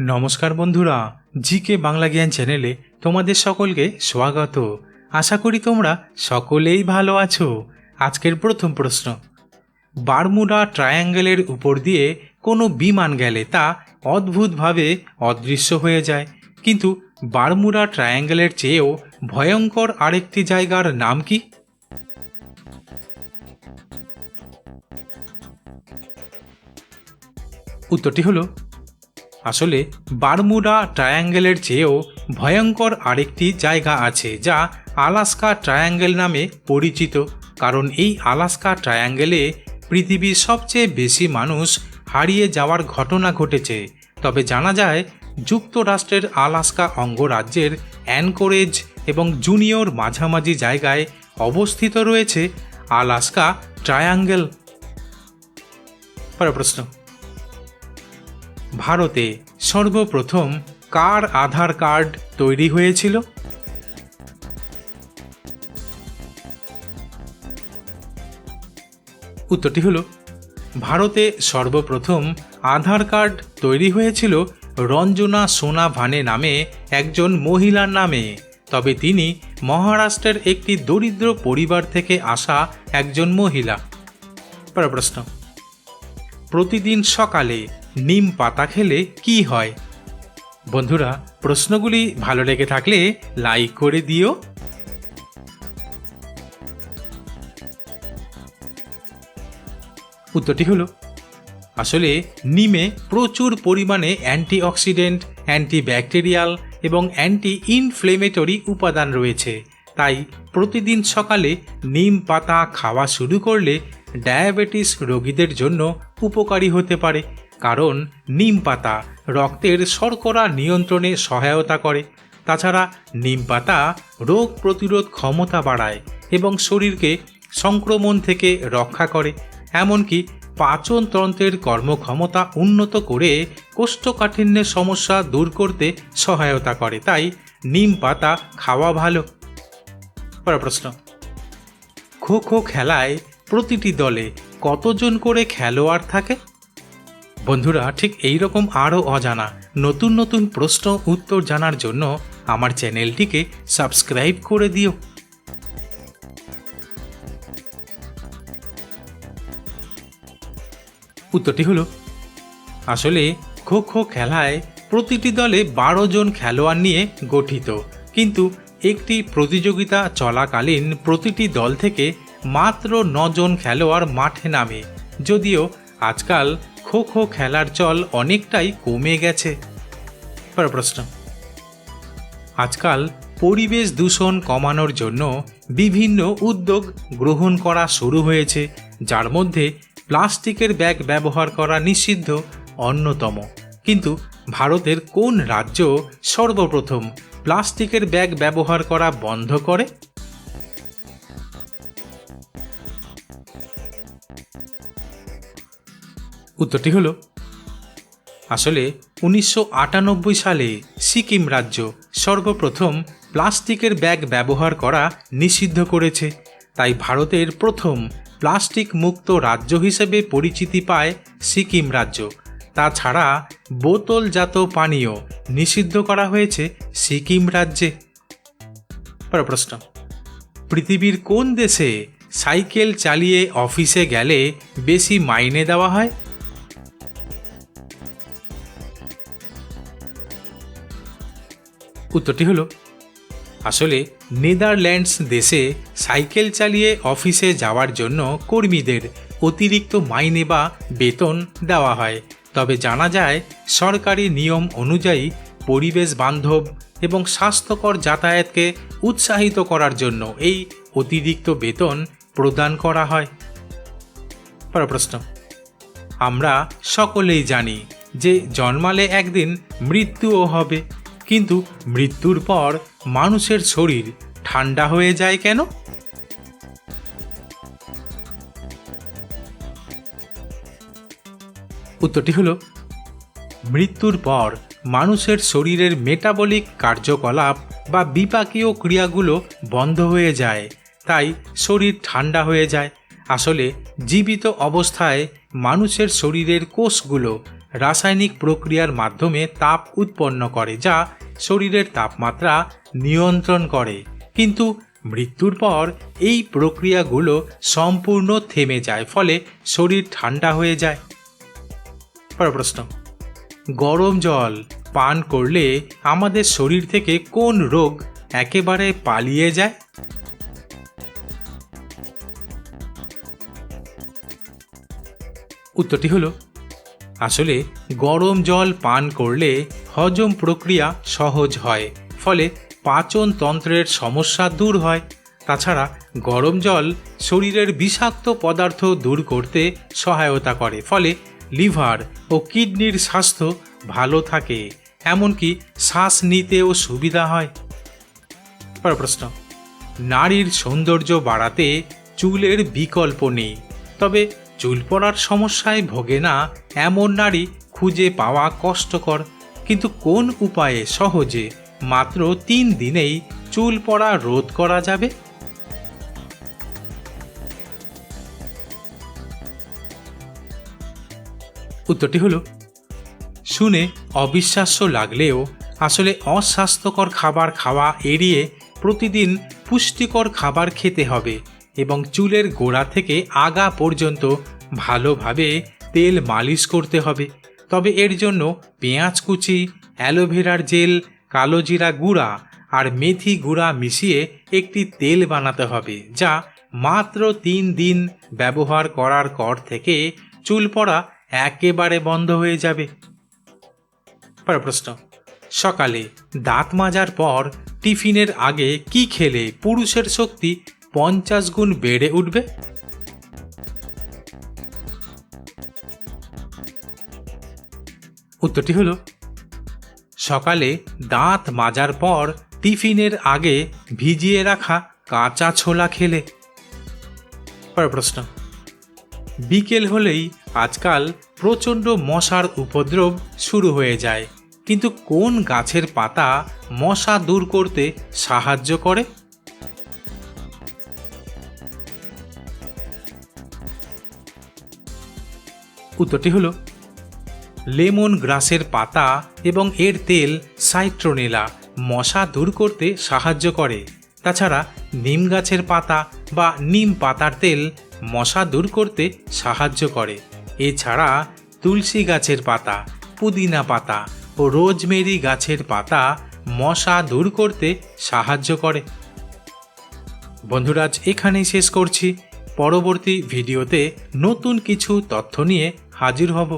নমস্কার বন্ধুরা, জিকে বাংলা জ্ঞান চ্যানেলে তোমাদের সকলকে স্বাগত। আশা করি তোমরা সকলেই ভালো আছো। আজকের প্রথম প্রশ্ন, বারমুডা ট্রায়াঙ্গেলের উপর দিয়ে কোনো বিমান গেলে তা অদ্ভুতভাবে অদৃশ্য হয়ে যায়। কিন্তু বারমুডা ট্রায়াঙ্গেলের চেয়েও ভয়ঙ্কর আরেকটি জায়গার নাম কি? উত্তরটি হলো আসলে বারমুডা ট্রায়াঙ্গেলের চেয়েও ভয়ঙ্কর আরেকটি জায়গা আছে যা আলাস্কা ট্রায়াঙ্গেল নামে পরিচিত, কারণ এই আলাস্কা ট্রায়াঙ্গেলে পৃথিবীর সবচেয়ে বেশি মানুষ হারিয়ে যাওয়ার ঘটনা ঘটেছে। তবে জানা যায়, যুক্তরাষ্ট্রের আলাস্কা অঙ্গরাজ্যের অ্যানকোরেজ এবং জুনিয়র মাঝামাঝি জায়গায় অবস্থিত রয়েছে আলাস্কা ট্রায়াঙ্গেল। পরের প্রশ্ন। ভারতে সর্বপ্রথম কার আধার কার্ড তৈরি হয়েছিল? উত্তরটি হল, ভারতে সর্বপ্রথম আধার কার্ড তৈরি হয়েছিল রঞ্জনা সোনা ভানে নামে একজন মহিলার নামে। তবে তিনি মহারাষ্ট্রের একটি দরিদ্র পরিবার থেকে আসা একজন মহিলা। প্রশ্ন প্রতিদিন সকালে নিম পাতা খেলে কি হয়? বন্ধুরা, প্রশ্নগুলি ভালো লেগে থাকলে লাইক করে দিও। উত্তরটি হলো, আসলে নিমে প্রচুর পরিমাণে অ্যান্টিঅক্সিডেন্ট, অ্যান্টিব্যাকটেরিয়াল এবং অ্যান্টি ইনফ্লেমেটরি উপাদান রয়েছে। তাই প্রতিদিন সকালে নিম পাতা খাওয়া শুরু করলে ডায়াবেটিস রোগীদের জন্য উপকারী হতে পারে, কারণ নিম পাতা রক্তের শর্করা নিয়ন্ত্রণে সহায়তা করে। তাছাড়া নিম পাতা রোগ প্রতিরোধ ক্ষমতা বাড়ায় এবং শরীরকে সংক্রমণ থেকে রক্ষা করে, এমনকি পাচনতন্ত্রের কর্মক্ষমতা উন্নত করে কোষ্ঠকাঠিন্যের সমস্যা দূর করতে সহায়তা করে। তাই নিম পাতা খাওয়া ভালো। প্রশ্ন। খো খো খেলায় প্রতিটি দলে কতজন করে খেলোয়াড় থাকে? বন্ধুরা, ঠিক এই রকম আরও অজানা নতুন নতুন প্রশ্ন উত্তর জানার জন্য আমার চ্যানেলটিকে সাবস্ক্রাইব করে দিও। উত্তরটি হলো, আসলে খো খো খেলায় প্রতিটি দলে বারো জন খেলোয়াড় নিয়ে গঠিত, কিন্তু একটি প্রতিযোগিতা চলাকালীন প্রতিটি দল থেকে মাত্র নজন খেলোয়াড় মাঠে নামে, যদিও আজকাল খো খো খেলার চল অনেকটাই কমে গেছে। প্রশ্ন। আজকাল পরিবেশ দূষণ কমানোর জন্য বিভিন্ন উদ্যোগ গ্রহণ করা শুরু হয়েছে, যার মধ্যে প্লাস্টিকের ব্যাগ ব্যবহার করা নিষিদ্ধ অন্যতম। কিন্তু ভারতের কোন রাজ্য সর্বপ্রথম প্লাস্টিকের ব্যাগ ব্যবহার করা বন্ধ করে? উত্তরটি হলো, আসলে উনিশশো আটানব্বই সালে সিকিম রাজ্য সর্বপ্রথম প্লাস্টিকের ব্যাগ ব্যবহার করা নিষিদ্ধ করেছে। তাই ভারতের প্রথম প্লাস্টিক মুক্ত রাজ্য হিসেবে পরিচিতি পায় সিকিম রাজ্য। তাছাড়া বোতলজাত পানীয় নিষিদ্ধ করা হয়েছে সিকিম রাজ্যে। প্রশ্ন, পৃথিবীর কোন দেশে সাইকেল চালিয়ে অফিসে গেলে বেশি মাইনে দেওয়া হয়? উত্তরটি হলো, আসলে নেদারল্যান্ডস দেশে সাইকেল চালিয়ে অফিসে যাওয়ার জন্য কর্মীদের অতিরিক্ত মাইনে বা বেতন দেওয়া হয়। তবে জানা যায়, সরকারি নিয়ম অনুযায়ী পরিবেশ বান্ধব এবং স্বাস্থ্যকর যাতায়াতকে উৎসাহিত করার জন্য এই অতিরিক্ত বেতন প্রদান করা হয়। প্রশ্ন, আমরা সকলেই জানি যে জন্মালে একদিন মৃত্যুও হবে। কিন্তু মৃত্যুর পর মানুষের শরীর ঠান্ডা হয়ে যায় কেন? উত্তরটি হলো, মৃত্যুর পর মানুষের শরীরের মেটাবলিক কার্যকলাপ বা বিপাকীয় ক্রিয়াগুলো বন্ধ হয়ে যায়, তাই শরীর ঠান্ডা হয়ে যায়। আসলে জীবিত অবস্থায় মানুষের শরীরের কোষগুলো রাসায়নিক প্রক্রিয়ার মাধ্যমে তাপ উৎপন্ন করে, যা শরীরের তাপমাত্রা নিয়ন্ত্রণ করে। কিন্তু মৃত্যুর পর এই প্রক্রিয়াগুলো সম্পূর্ণ থেমে যায়, ফলে শরীর ঠান্ডা হয়ে যায়। পরের প্রশ্ন। গরম জল পান করলে আমাদের শরীর থেকে কোন রোগ একেবারে পালিয়ে যায়? উত্তরটি হলো আসলে গরম জল পান করলে হজম প্রক্রিয়া সহজ হয়, ফলে পাচন তন্ত্রের সমস্যা দূর হয়। তাছাড়া গরম জল শরীরের বিষাক্ত পদার্থ দূর করতে সহায়তা করে, ফলে লিভার ও কিডনির স্বাস্থ্য ভালো থাকে, এমনকি শ্বাস নিতেও সুবিধা হয়। প্রশ্ন, নারীর সৌন্দর্য বাড়াতে চুলের বিকল্প নেই, তবে চুল পড়ার সমস্যায় ভোগে না এমন নারী খুঁজে পাওয়া কষ্টকর। কিন্তু কোন উপায়ে সহজে মাত্র তিন দিনেই চুল পড়া রোধ করা যাবে? উত্তরটি হলো, শুনে অবিশ্বাস্য লাগলেও আসলে অস্বাস্থ্যকর খাবার খাওয়া এড়িয়ে প্রতিদিন পুষ্টিকর খাবার খেতে হবে। এবং চুলের গোড়া থেকে আগা পর্যন্ত ভালোভাবে তেল মালিশ করতে হবে। তবে এর জন্য পেঁয়াজ কুচি, অ্যালোভেরার জেল কালোজিরা গুঁড়া আর মেথি গুঁড়া মিশিয়ে একটি তেল বানাতে হবে, যা মাত্র তিন দিন ব্যবহার করার পর থেকে চুল পড়া একেবারে বন্ধ হয়ে যাবে। পরের প্রশ্ন, সকালে দাঁত মাজার পর টিফিনের আগে কি খেলে পুরুষের শক্তি পঞ্চাশ গুণ বেড়ে উঠবে? উত্তরটি হলো, সকালে দাঁত মাজার পর টিফিনের আগে ভিজিয়ে রাখা কাঁচা ছোলা খেলে। পরের প্রশ্ন, বিকেল হলেই আজকাল প্রচণ্ড মশার উপদ্রব শুরু হয়ে যায়, কিন্তু কোন গাছের পাতা মশা দূর করতে সাহায্য করে? উত্তরটি হলো, লেমন গ্রাসের পাতা এবং এর তেল সাইট্রোনেলা, মশা দূর করতে সাহায্য করে। তাছাড়া, নিম গাছের পাতা বা নিম পাতার তেল মশা দূর করতে সাহায্য করে। এছাড়া, তুলসী গাছের পাতা, পুদিনা পাতা ও রোজমেরি গাছের পাতা মশা দূর করতে সাহায্য করে। বন্ধুরাজ এখানেই শেষ করছি। পরবর্তী ভিডিওতে নতুন কিছু তথ্য নিয়ে হাজির হব।